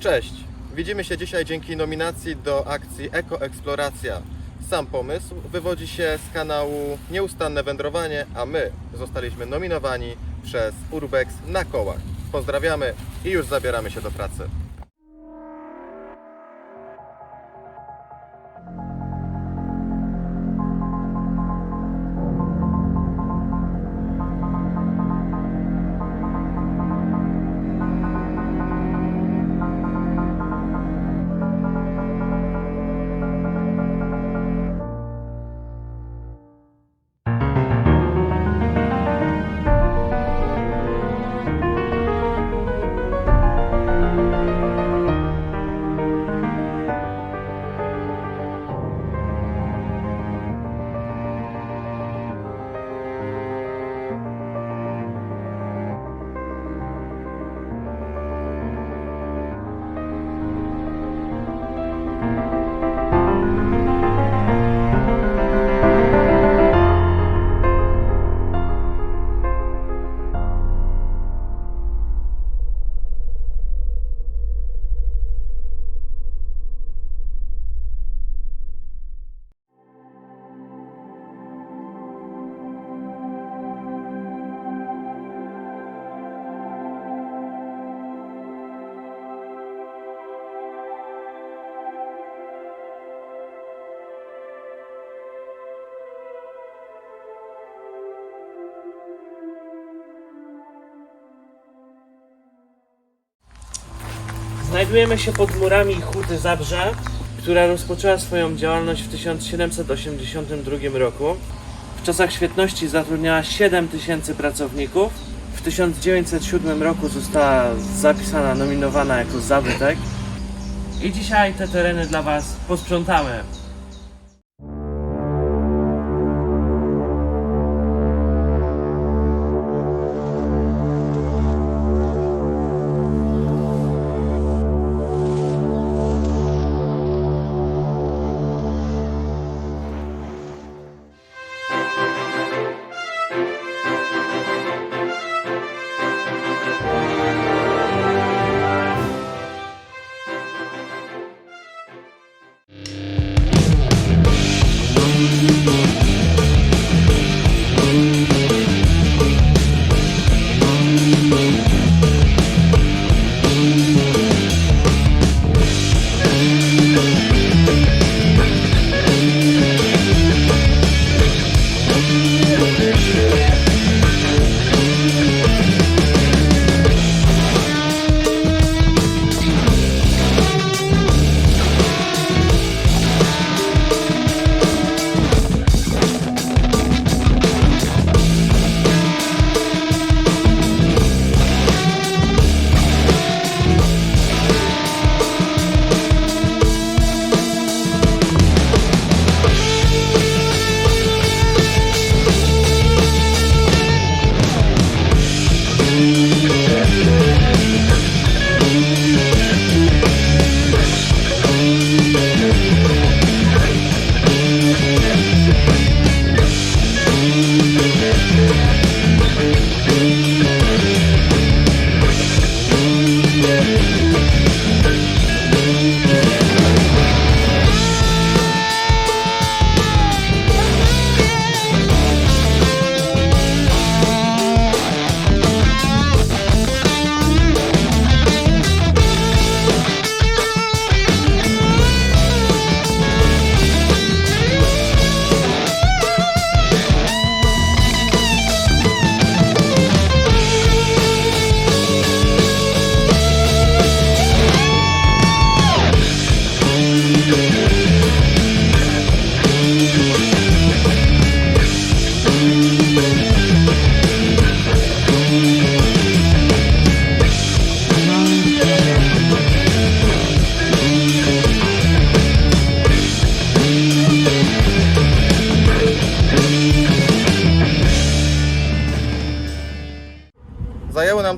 Cześć! Widzimy się dzisiaj dzięki nominacji do akcji Ekoeksploracja. Sam pomysł wywodzi się z kanału Nieustanne Wędrowanie, a my zostaliśmy nominowani przez Urbex na kołach. Pozdrawiamy i już zabieramy się do pracy. Znajdujemy się pod murami Huty Zabrze, która rozpoczęła swoją działalność w 1782 roku. W czasach świetności zatrudniała 7 tysięcy pracowników. W 1907 roku została zapisana, nominowana jako zabytek. I dzisiaj te tereny dla Was posprzątamy.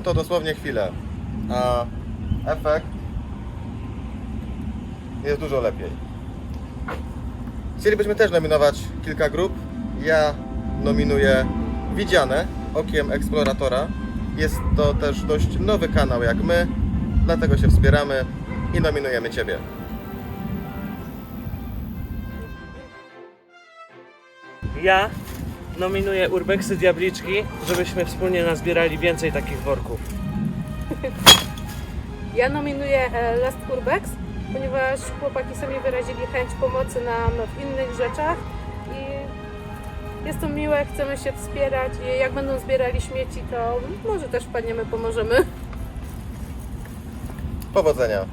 To dosłownie chwilę, a efekt jest dużo lepiej. Chcielibyśmy też nominować kilka grup. Ja nominuję Widziane okiem eksploratora. Jest to też dość nowy kanał jak my, dlatego się wspieramy. i nominujemy Ciebie. Ja nominuję Urbexy Diabliczki, żebyśmy wspólnie nazbierali więcej takich worków. Ja nominuję e, Last Urbex, ponieważ chłopaki sami wyrazili chęć pomocy nam w innych rzeczach i jest to miłe, chcemy się wspierać i jak będą zbierali śmieci, to może też wpadniemy, pomożemy. Powodzenia.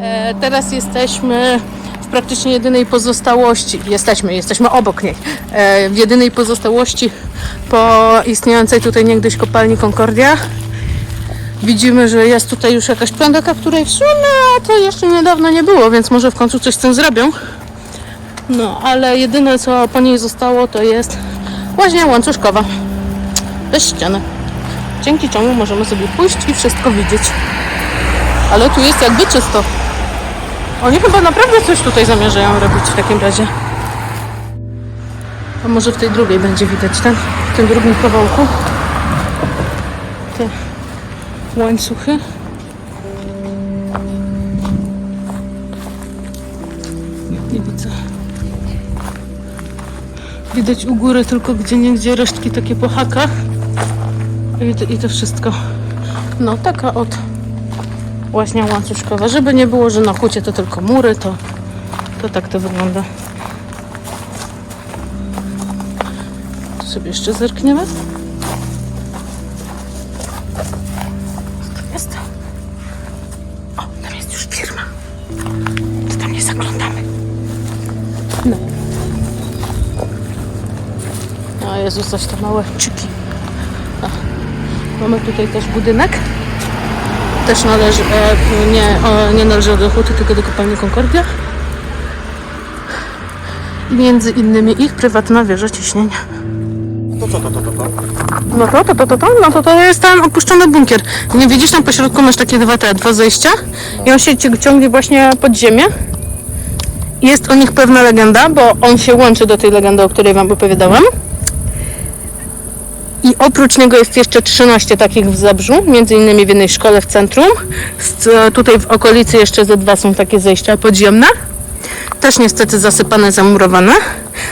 E, teraz jesteśmy w praktycznie jedynej pozostałości, jesteśmy, jesteśmy obok niej, e, w jedynej pozostałości po istniejącej tutaj niegdyś kopalni Concordia. Widzimy, że jest tutaj już jakaś plantaka, której w sumie to jeszcze niedawno nie było, więc może w końcu coś z tym zrobią. No, ale jedyne co po niej zostało to jest łaźnia łańcuszkowa. Bez ściany. Dzięki czemu możemy sobie pójść i wszystko widzieć. Ale tu jest jakby czysto. Oni chyba naprawdę coś tutaj zamierzają robić w takim razie. A może w tej drugiej będzie widać ten, w tym drugim kawałku. Te łańcuchy. Nie widzę. Widać u góry tylko gdzie niegdzie resztki takie po hakach. I to, I to wszystko. No taka od łaźnia łańcuszkowa. Żeby nie było, że na hucie to tylko mury, to, to tak to wygląda. Tu sobie jeszcze zerkniemy. Co tam? O, tam jest już firma. To tam nie zaglądamy. No. O Jezu, coś to małe czyki. Mamy tutaj też budynek też należy, e, nie, nie należy do huty, tylko do kopalni Concordia. I między innymi ich prywatna wieża ciśnienia. To co to, to, to, to? No to, to, to, to, to, no to to jest ten opuszczony bunkier. Nie widzisz, tam po środku masz takie dwa te, dwa zejścia i on się ci- ciągnie właśnie pod ziemię. Jest o nich pewna legenda, bo on się łączy do tej legendy, o której wam opowiadałam. I oprócz niego jest jeszcze 13 takich w Zabrzu, między innymi w jednej szkole w centrum. Tutaj w okolicy jeszcze ze dwa są takie zejścia podziemne. Też niestety zasypane, zamurowane.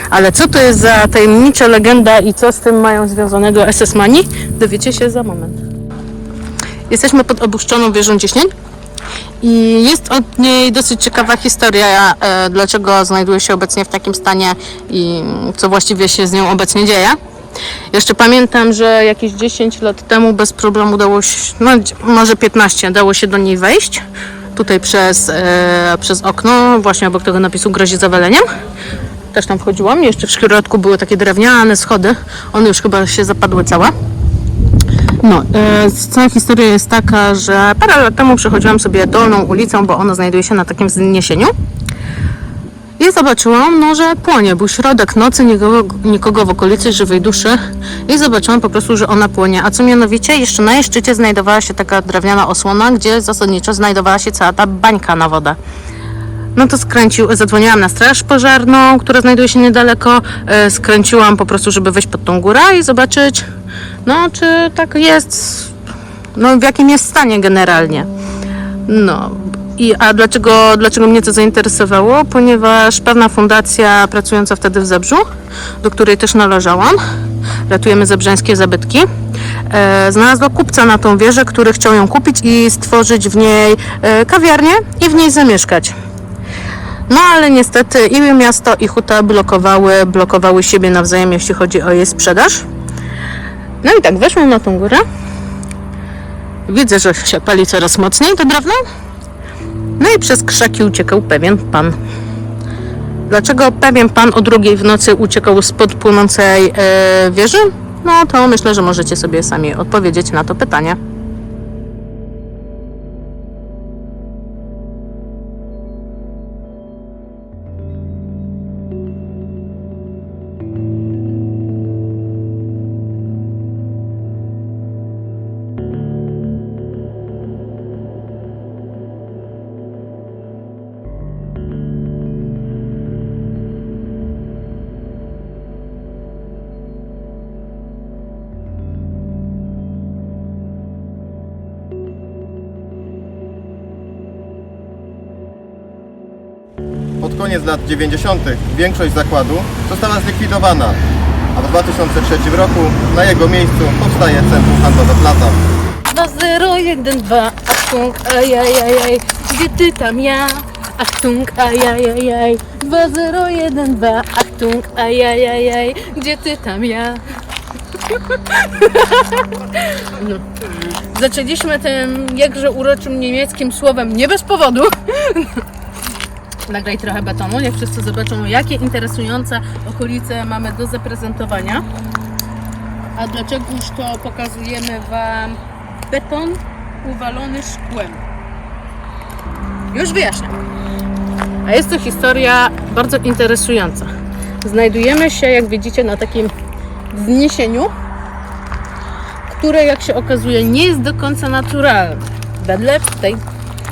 Ale co to jest za tajemnicza legenda i co z tym mają związanego SS-mani, dowiecie się za moment. Jesteśmy pod opuszczoną wieżą ciśnień. I jest od niej dosyć ciekawa historia, e, dlaczego znajduje się obecnie w takim stanie i co właściwie się z nią obecnie dzieje. Jeszcze pamiętam, że jakieś 10 lat temu bez problemu dało się, no może 15, dało się do niej wejść. Tutaj przez, e, przez okno, właśnie obok tego napisu grozi zawaleniem. Też tam wchodziłam. Jeszcze w środku były takie drewniane schody. One już chyba się zapadły całe. No, e, cała historia jest taka, że parę lat temu przechodziłam sobie dolną ulicą, bo ona znajduje się na takim wzniesieniu. I zobaczyłam, no, że płonie. Był środek nocy, nikogo, nikogo w okolicy żywej duszy. I zobaczyłam po prostu, że ona płonie. A co mianowicie, jeszcze na jej szczycie znajdowała się taka drewniana osłona, gdzie zasadniczo znajdowała się cała ta bańka na wodę. No to skręcił, zadzwoniłam na straż pożarną, która znajduje się niedaleko. E, Skręciłam po prostu, żeby wejść pod tą górę i zobaczyć, no czy tak jest, no w jakim jest stanie generalnie. No. I, a dlaczego, dlaczego mnie to zainteresowało? Ponieważ pewna fundacja pracująca wtedy w Zabrzu, do której też należałam, ratujemy zebrzeńskie zabytki, e, znalazła kupca na tą wieżę, który chciał ją kupić i stworzyć w niej e, kawiarnię i w niej zamieszkać. No ale niestety i miasto i huta blokowały, blokowały siebie nawzajem, jeśli chodzi o jej sprzedaż. No i tak, weszłam na tą górę. Widzę, że się pali coraz mocniej to drewno. No i przez krzaki uciekał pewien pan. Dlaczego pewien pan o drugiej w nocy uciekał spod płonącej e, wieży? No to myślę, że możecie sobie sami odpowiedzieć na to pytanie. Koniec lat 90. większość zakładu została zlikwidowana, a w 2003 roku na jego miejscu powstaje Centrum Handlowe Plata. 2012, Achtung, ajajajaj, gdzie ty tam ja? Achtung, ajajajaj, 2012, Achtung, ajajajaj, gdzie ty tam ja? No. Zaczęliśmy tym jakże uroczym niemieckim słowem nie bez powodu. Nagraj trochę betonu, niech wszyscy zobaczą, jakie interesujące okolice mamy do zaprezentowania. A dlaczegoż to pokazujemy Wam beton uwalony szkłem? Już wyjaśniam. A jest to historia bardzo interesująca. Znajdujemy się, jak widzicie, na takim wzniesieniu, które, jak się okazuje, nie jest do końca naturalne. Wedle tej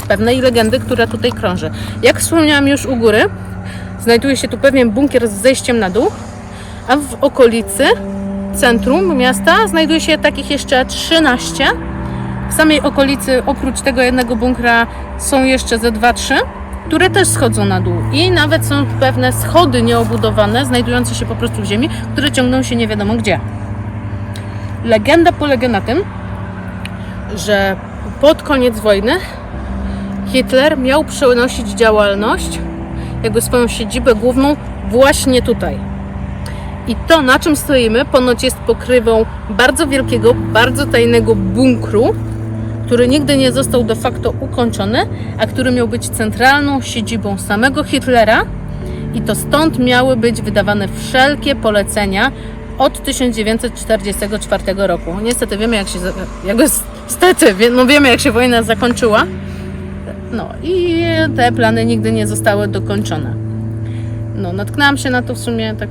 pewnej legendy, która tutaj krąży. Jak wspomniałam już u góry, znajduje się tu pewien bunkier z zejściem na dół, a w okolicy centrum miasta znajduje się takich jeszcze 13. W samej okolicy oprócz tego jednego bunkra są jeszcze ze 2-3, które też schodzą na dół. I nawet są pewne schody nieobudowane, znajdujące się po prostu w ziemi, które ciągną się nie wiadomo gdzie. Legenda polega na tym, że pod koniec wojny Hitler miał przenosić działalność, jakby swoją siedzibę główną właśnie tutaj. I to, na czym stoimy, ponoć jest pokrywą bardzo wielkiego, bardzo tajnego bunkru, który nigdy nie został de facto ukończony, a który miał być centralną siedzibą samego Hitlera. I to stąd miały być wydawane wszelkie polecenia od 1944 roku. Niestety wiemy, jak się. Jak, niestety, no wiemy, jak się wojna zakończyła. No i te plany nigdy nie zostały dokończone. No, natknęłam się na to w sumie tak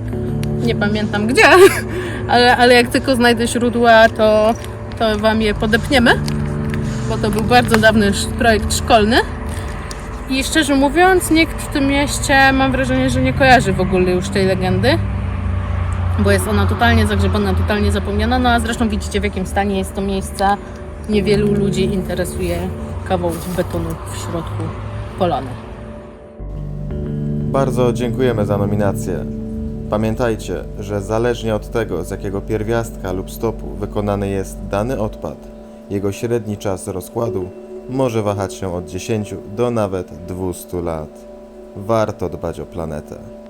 nie pamiętam gdzie, ale, ale jak tylko znajdę źródła, to, to Wam je podepniemy, bo to był bardzo dawny projekt szkolny. I szczerze mówiąc, nikt w tym mieście mam wrażenie, że nie kojarzy w ogóle już tej legendy, bo jest ona totalnie zagrzebana, totalnie zapomniana. No a zresztą widzicie, w jakim stanie jest to miejsce. Niewielu ludzi interesuje kawał betonu w środku polany. Bardzo dziękujemy za nominację. Pamiętajcie, że zależnie od tego, z jakiego pierwiastka lub stopu wykonany jest dany odpad, jego średni czas rozkładu może wahać się od 10 do nawet 200 lat. Warto dbać o planetę.